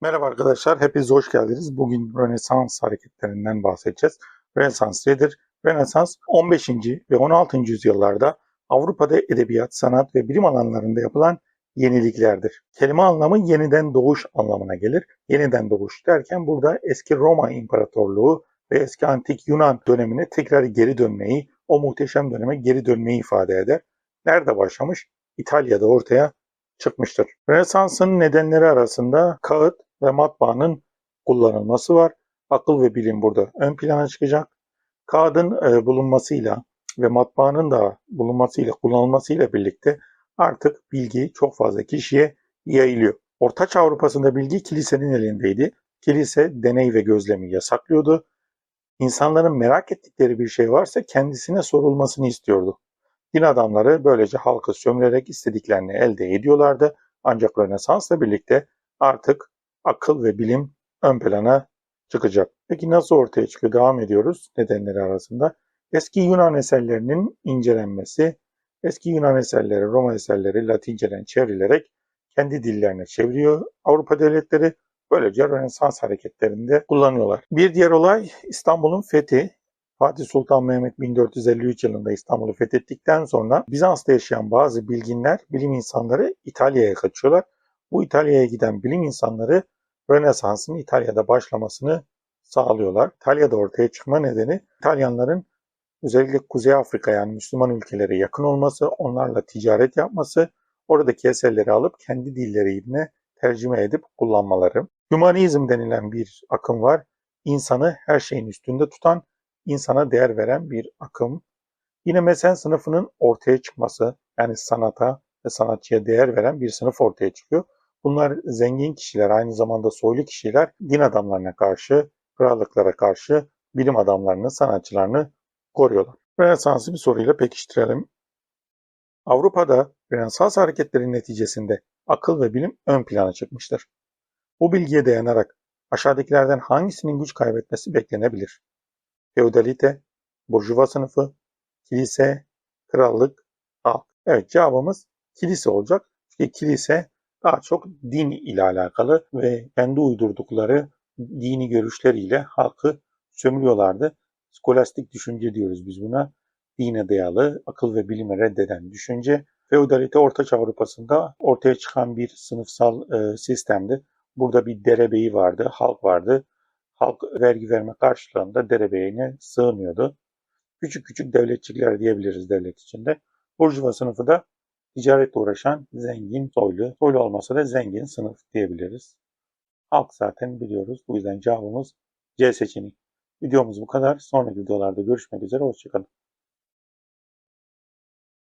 Merhaba arkadaşlar, hepiniz hoş geldiniz. Bugün Rönesans hareketlerinden bahsedeceğiz. Rönesans nedir? Rönesans 15. ve 16. yüzyıllarda Avrupa'da edebiyat, sanat ve bilim alanlarında yapılan yeniliklerdir. Kelime anlamı yeniden doğuş anlamına gelir. Yeniden doğuş derken burada eski Roma İmparatorluğu ve eski antik Yunan dönemine tekrar geri dönmeyi, o muhteşem döneme geri dönmeyi ifade eder. Nerede başlamış? İtalya'da ortaya çıkmıştır. Rönesans'ın nedenleri arasında kağıt ve matbaanın kullanılması var. Akıl ve bilim burada ön plana çıkacak. Kağıdın e, bulunmasıyla ve matbaanın da bulunmasıyla, kullanılmasıyla birlikte artık bilgi çok fazla kişiye yayılıyor. Ortaçağ Avrupa'sında bilgi kilisenin elindeydi. Kilise deney ve gözlemi yasaklıyordu. İnsanların merak ettikleri bir şey varsa kendisine sorulmasını istiyordu. Din adamları böylece halkı sömürerek istediklerini elde ediyorlardı. Ancak Rönesans'la birlikte artık akıl ve bilim ön plana çıkacak. Peki nasıl ortaya çıkıyor? Devam ediyoruz nedenleri arasında. Eski Yunan eserlerinin incelenmesi, eski Yunan eserleri, Roma eserleri Latinceden çevrilerek kendi dillerine çeviriyor Avrupa devletleri. Böylece Rönesans hareketlerinde kullanıyorlar. Bir diğer olay İstanbul'un fethi. Fatih Sultan Mehmet 1453 yılında İstanbul'u fethettikten sonra Bizans'ta yaşayan bazı bilginler, bilim insanları İtalya'ya kaçıyorlar. Bu İtalya'ya giden bilim insanları Rönesans'ın İtalya'da başlamasını sağlıyorlar. İtalya'da ortaya çıkma nedeni İtalyanların özellikle Kuzey Afrika yani Müslüman ülkelere yakın olması, onlarla ticaret yapması, oradaki eserleri alıp kendi dillerine tercüme edip kullanmaları. Hümanizm denilen bir akım var. İnsanı her şeyin üstünde tutan, insana değer veren bir akım. Yine mesen sınıfının ortaya çıkması, yani sanata ve sanatçıya değer veren bir sınıf ortaya çıkıyor. Bunlar zengin kişiler, aynı zamanda soylu kişiler din adamlarına karşı, krallıklara karşı bilim adamlarını, sanatçılarını koruyorlar. Rönesans'ı bir soruyla pekiştirelim. Avrupa'da Rönesans hareketlerinin neticesinde akıl ve bilim ön plana çıkmıştır. Bu bilgiye dayanarak aşağıdakilerden hangisinin güç kaybetmesi beklenebilir? Feodalite, burjuva sınıfı, kilise, krallık, halk. Evet cevabımız kilise olacak. Çünkü kilise daha çok din ile alakalı ve kendi uydurdukları dini görüşleriyle halkı sömürüyorlardı. Skolastik düşünce diyoruz biz buna. Dine dayalı, akıl ve bilime reddeden düşünce. Feodalite Ortaçağ Avrupa'sında ortaya çıkan bir sınıfsal e, sistemdi. Burada bir derebeyi vardı, halk vardı. Halk vergi verme karşılığında derebeyine sığınıyordu. Küçük küçük devletçikler diyebiliriz devlet içinde. Burjuva sınıfı da ticaretle uğraşan zengin soylu, soylu olmasa da zengin sınıf diyebiliriz. Halk zaten biliyoruz. Bu yüzden cevabımız C seçeneği. Videomuz bu kadar. Sonraki videolarda görüşmek üzere. Hoşçakalın.